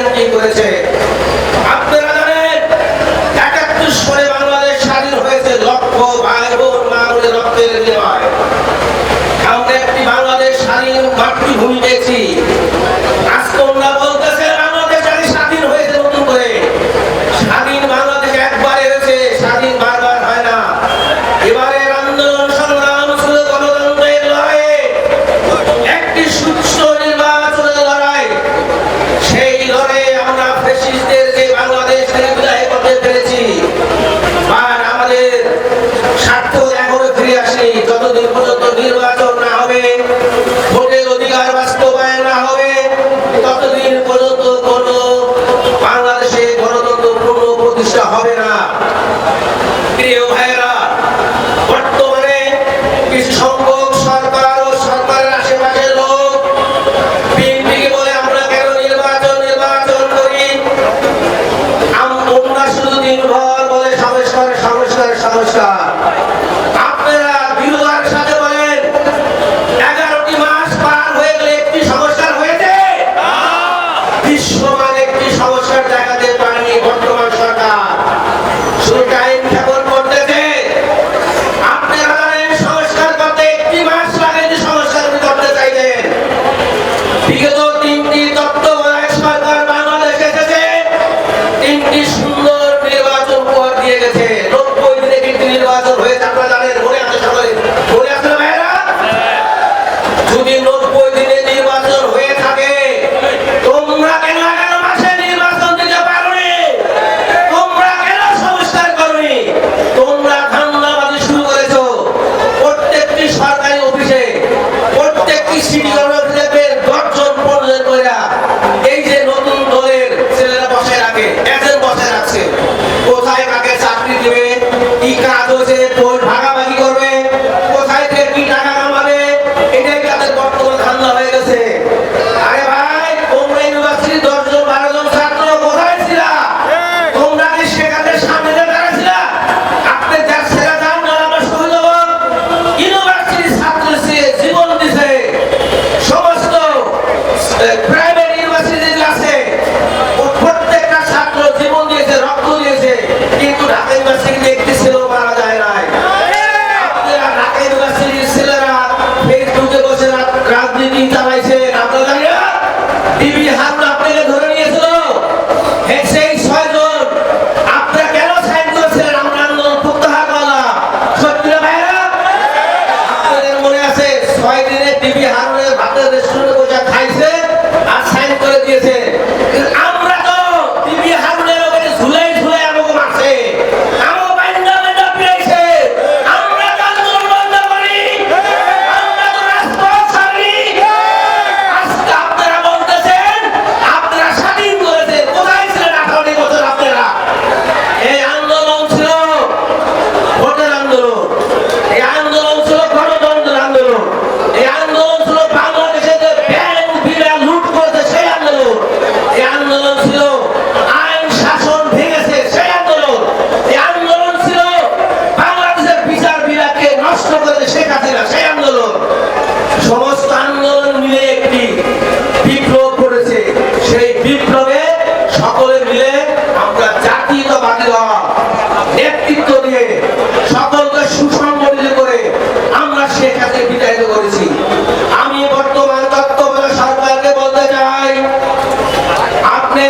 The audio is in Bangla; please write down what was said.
i don't think it's a лишь সকলে মিলে আমরা জাতীয়তাবাদী দল নেতৃত্ব দিয়ে সকলকে সুসংগঠিত করে আমরা সেখানে বিতাড়িত করেছি। আমি বর্তমান তত্ত্বাবধায়ক সরকারকে বলতে চাই, আপনি